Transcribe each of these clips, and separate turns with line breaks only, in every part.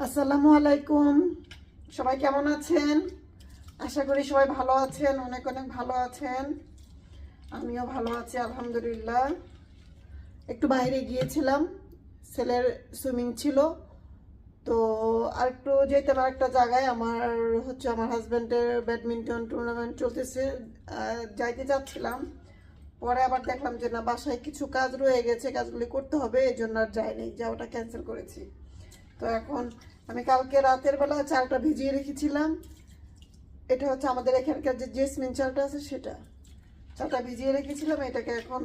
আসসালামু আলাইকুম। সবাই কেমন আছেন? আশা করি সবাই ভালো আছেন, অনেক অনেক ভালো আছেন। আমিও ভালো আছি, আলহামদুলিল্লাহ। একটু বাইরে গিয়েছিলাম, ছেলের সুইমিং ছিল। তো আর একটু যেতে পারে একটা জায়গায়। আমার হচ্ছে আমার হাজব্যান্ডের ব্যাডমিন্টন টুর্নামেন্ট চলতেছে যাইতে চাচ্ছিলাম পরে আবার দেখলাম যে না, বাসায় কিছু কাজ রয়ে গেছে, কাজগুলি করতে হবে এই জন্য আর যাইনি যাওয়াটা ক্যান্সেল করেছি। তো এখন আমি কালকে রাতের বেলা চালটা ভিজিয়ে রেখেছিলাম। এটা হচ্ছে আমাদের এখানকার যে জেসমিন চালটা আছে সেটা। চালটা ভিজিয়ে রেখেছিলাম, এটাকে এখন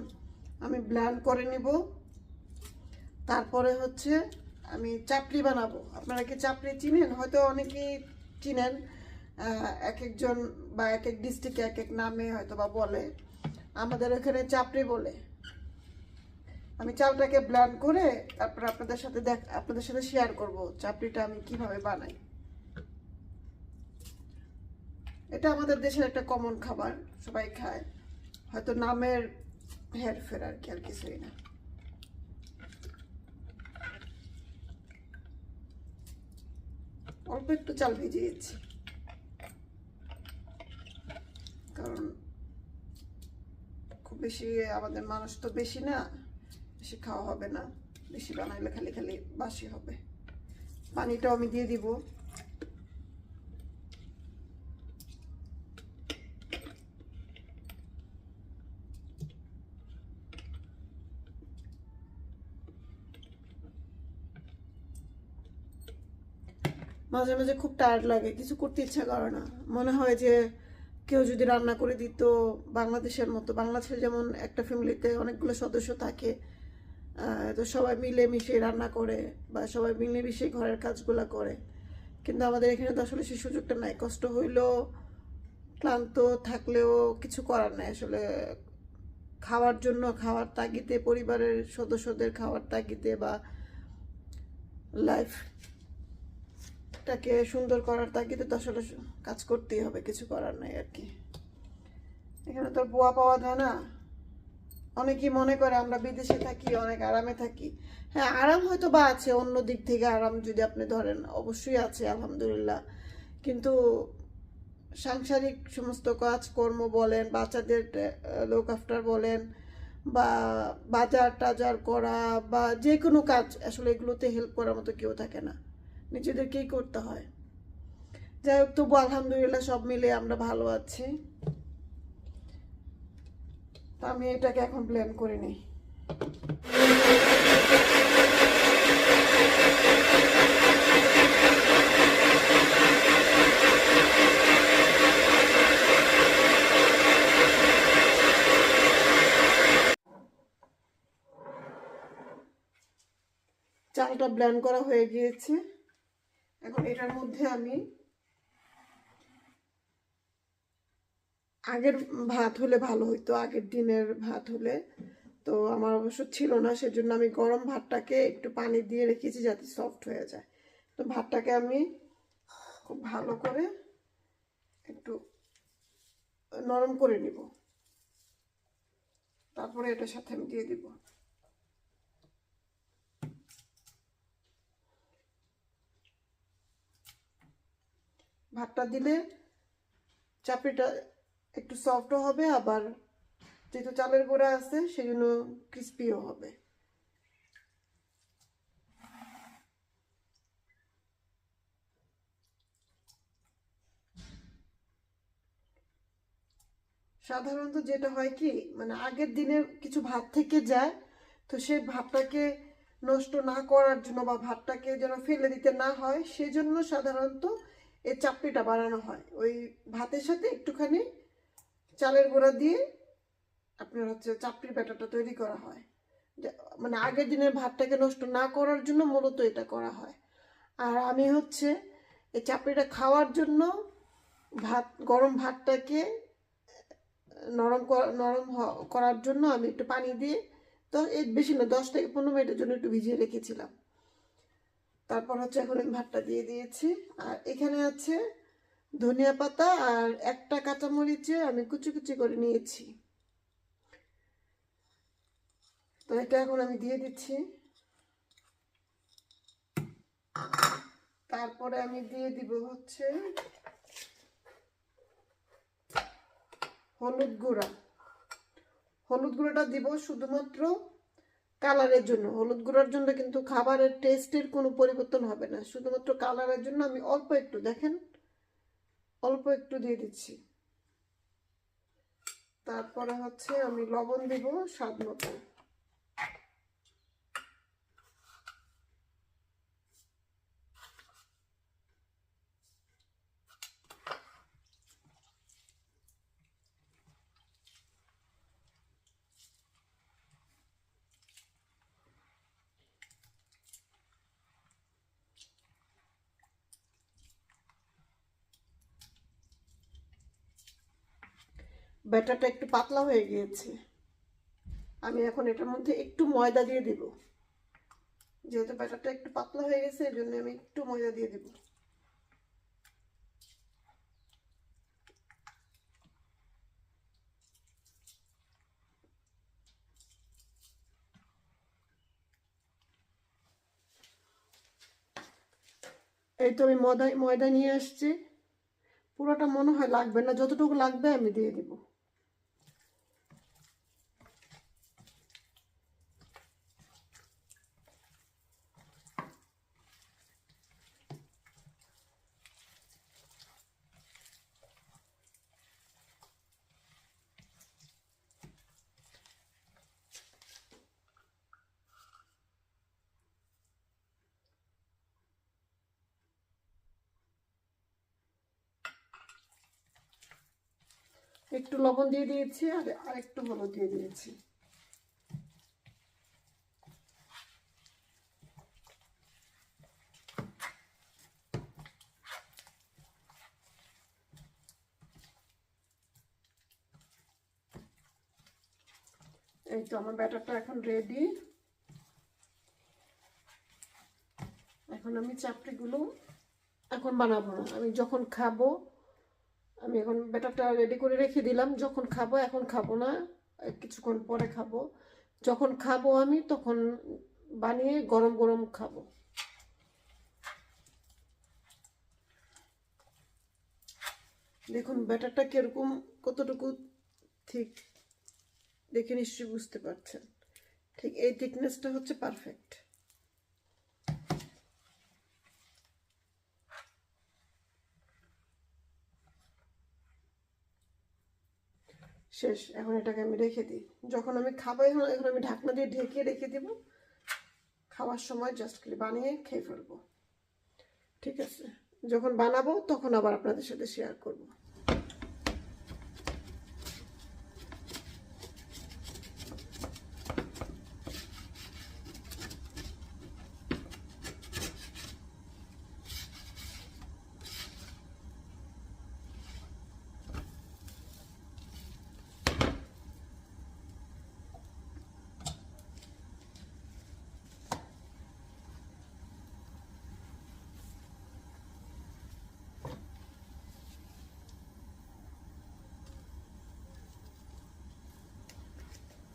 আমি ব্ল্যান্ড করে নিব। তারপরে হচ্ছে আমি চাপড়ি বানাবো। আপনারা কি চাপড়ি চিনেন? হয়তো অনেকেই চিনেন এক একজন বা এক এক ডিস্ট্রিক্টে এক এক নামে হয়তো বা বলে। আমাদের এখানে চাপড়ি বলে। আমি চালটাকে ব্ল্যান্ড করে তারপর আপনাদের সাথে দেখ, আপনাদের সাথে শেয়ার করব চাপড়িটা আমি কীভাবে বানাই। এটা আমাদের দেশের একটা কমন খাবার, সবাই খায়। হয়তো নামের হেরফের আর কি, আর কিছুই না। অল্প একটু চাল ভিজিয়েছি কারণ খুব বেশি আমাদের মানুষ তো বেশি না। বেশি খাওয়া হবে না। বেশি বানাইলে খালি খালি বাসি হবে। পানিটাও আমি দিয়ে দিব। মাঝে মাঝে খুব টায়ার্ড লাগে, কিছু করতে ইচ্ছা করে না। মনে হয় যে কেউ যদি রান্না করে দিত বাংলাদেশের মতো বাংলাদেশে যেমন একটা ফ্যামিলিতে অনেকগুলো সদস্য থাকে তো সবাই মিলে মিশে রান্না করে বা সবাই মিলে মিশে ঘরের কাজগুলো করে। কিন্তু আমাদের এখানে তো আসলে সেই সুযোগটা নাই। কষ্ট হইলেও ক্লান্ত থাকলেও কিছু করার নাই। আসলে খাওয়ার জন্য খাওয়ার তাগিদে, পরিবারের সদস্যদের খাওয়ার তাগিদে বা লাইফটাকে সুন্দর করার তাগিদে তো আসলে কাজ করতেই হবে, কিছু করার নাই আর কি। এখানে তো বোয়া পাওয়া যায় না। অনেকেই মনে করে আমরা বিদেশে থাকি, অনেক আরামে থাকি। হ্যাঁ আরাম হয়তো বা আছে, অন্য দিক থেকে আরাম যদি আপনি ধরেন, অবশ্যই আছে, আলহামদুলিল্লাহ। কিন্তু সাংসারিক সমস্ত কাজকর্ম বলেন, বাচ্চাদের লোক আফটার বলেন, বা বাজার টাজার করা, বা যে কোনো কাজ, আসলে এগুলোতে হেল্প করার মতো কেউ থাকে না। নিজেদেরকেই করতে হয়। যাই হোক, তবু আলহামদুলিল্লাহ সব মিলে আমরা ভালো আছি। তা আমি এটাকে এখন প্ল্যান করে নিই। চালটা ব্ল্যান্ড করা হয়ে গিয়েছে। এখন এটার মধ্যে আমি আগের ভাত হলে ভালো হইতো, আগের দিনের ভাত হলে। তো আমার অবশ্য ছিল না, সেজন্য আমি গরম ভাতটাকে একটু পানি দিয়ে রেখেছি যাতে সফট হয়ে যায়। তো ভাতটাকে আমি খুব ভালো করে একটু নরম করে নিব। তারপরে এটার সাথে আমি দিয়ে দিব। ভাতটা দিলে চাপড়িটা একটু সফটও হবে, আবার যেহেতু চালের গোড়া আছে সেই জন্য ক্রিস্পিও হবে। সাধারণত যেটা হয় কি মানে আগের দিনের কিছু ভাত থেকে যায়, তো সেই ভাতটাকে নষ্ট না করার জন্য বা ভাতটাকে যেন ফেলে দিতে না হয়, সেজন্য সাধারণত এই চাপড়িটা বানানো হয়। ওই ভাতের সাথে একটুখানি চালের গুঁড়া দিয়ে আপনার হচ্ছে চাপড়ির ব্যাটারটা তৈরি করা হয়। মানে আগের দিনের ভাতটাকে নষ্ট না করার জন্য মূলত এটা করা হয়। আর আমি হচ্ছে এই চাপড়িটা খাওয়ার জন্য ভাত, গরম ভাতটাকে, নরম নরম করার জন্য আমি একটু পানি দিয়ে তো এই বেশি না, দশ থেকে পনেরো মিনিটের জন্য একটু ভিজিয়ে রেখেছিলাম। তারপর হচ্ছে এখন আমি ভাতটা দিয়ে দিয়েছি। আর এখানে আছে ধনিয়া পাতা আর একটা কাঁচামরিচে আমি কুচি কুচি করে নিয়েছি। তো এটা এখন আমি দিয়ে দিচ্ছি। তারপরে আমি দিয়ে দিব হচ্ছে হলুদ গুঁড়া। হলুদ গুঁড়োটা দিব শুধুমাত্র কালারের জন্য। হলুদ গুঁড়োর জন্য কিন্তু খাবারের টেস্টের কোনো পরিবর্তন হবে না। শুধুমাত্র কালারের জন্য আমি অল্প একটু, দেখেন। অল্প একটু দিয়ে দিচ্ছি। তারপরে হচ্ছে আমি লবণ দিব স্বাদ মতো। ব্যাটারটা একটু পাতলা হয়ে গিয়েছে। আমি এখন এটার মধ্যে একটু ময়দা দিয়ে দিব। যেহেতু ব্যাটারটা একটু পাতলা হয়ে গেছে, এই জন্য আমি একটু ময়দা দিয়ে দিব। এই তো আমি ময়দা ময়দা নিয়ে আসছি। পুরোটা মনে হয় লাগবে না, যতটুকু লাগবে আমি দিয়ে দিব। একটু লবণ দিয়ে দিয়েছি আর আরেকটু হলুদ দিয়ে দিয়েছি। এই তো আমার ব্যাটারটা এখন রেডি এখন আমি চাপড়িগুলো এখন বানাবো না। আমি যখন খাব আমি এখন ব্যাটারটা রেডি করে রেখে দিলাম, যখন খাব, এখন খাব না কিছুক্ষণ পরে খাব। যখন খাব আমি, তখন বানিয়ে গরম গরম খাব। দেখুন, ব্যাটারটা কীরকম, কতটুকু ঠিক, দেখে নিশ্চয়ই বুঝতে পারছেন। ঠিক এই থিকনেসটা হচ্ছে পারফেক্ট শেষ, এখন এটাকে আমি রেখে দিই। যখন আমি খাব, এখন এখন আমি ঢাকনা দিয়ে ঢেকে রেখে দেব। খাওয়ার সময় জাস্ট বানিয়ে খেয়ে ফেলব। ঠিক আছে? যখন বানাবো, তখন আবার আপনাদের সাথে শেয়ার করব।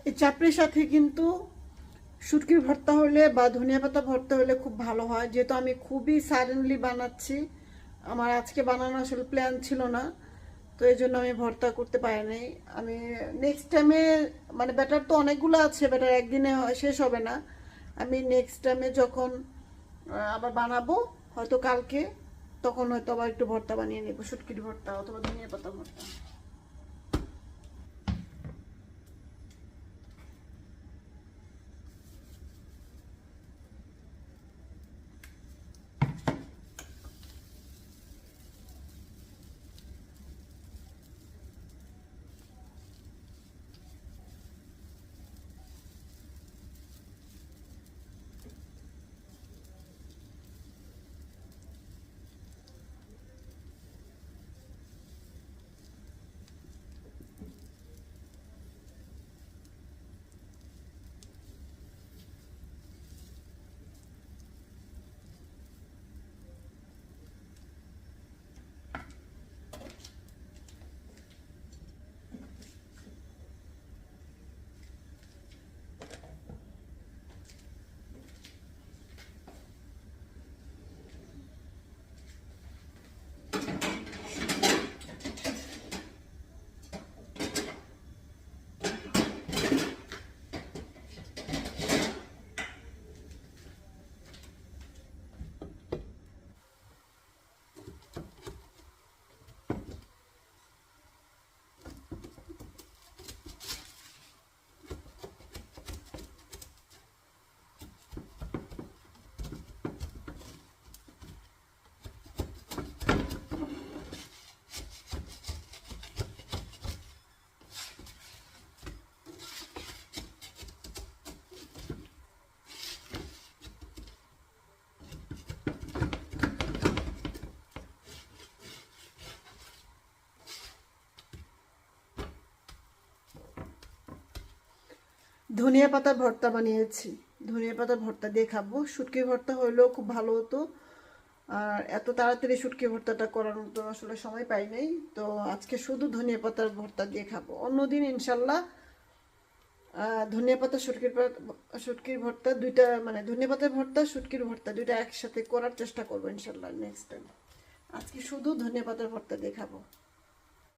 এই চাপড়ির সাথে কিন্তু শুটকির ভর্তা হলে বা ধনিয়া পাতা ভর্তা হলে খুব ভালো হয়। যেহেতু আমি খুবই সাডেনলি বানাচ্ছি, আমার আজকে বানানো আসলে প্ল্যান ছিল না, তো এই জন্য আমি ভর্তা করতে পারিনি। আমি নেক্সট টাইমে মানে ব্যাটার তো অনেকগুলো আছে ব্যাটার একদিনে শেষ হবে না। আমি নেক্সট টাইমে যখন আবার বানাবো, হয়তো কালকে, তখন হয়তো আবার একটু ভর্তা বানিয়ে নেব, শুটকির ভর্তা অথবা ধনিয়া পাতা ভর্তা। ধনিয়া পাতার ভর্তা বানিয়েছি। ধনিয়া পাতার ভর্তা দিয়ে খাব। শুটকি ভর্তা হইলেও খুব ভালো হতো। আর এত তাড়াতাড়ি শুটকি ভর্তাটা করার মতো আসলে সময় পাই নাই। তো আজকে শুধু ধনিয়া পাতার ভর্তা দিয়ে খাব। অন্যদিন ইনশাল্লাহ ধনিয়া পাতা, শুটকির শুটকির ভর্তা দুইটা মানে ধনিয়া পাতার ভর্তা, শুটকির ভর্তা দুইটা একসাথে করার চেষ্টা করব ইনশাল্লাহ নেক্সট টাইম আজকে শুধু ধনিয়া পাতার ভর্তা দিয়ে খাব।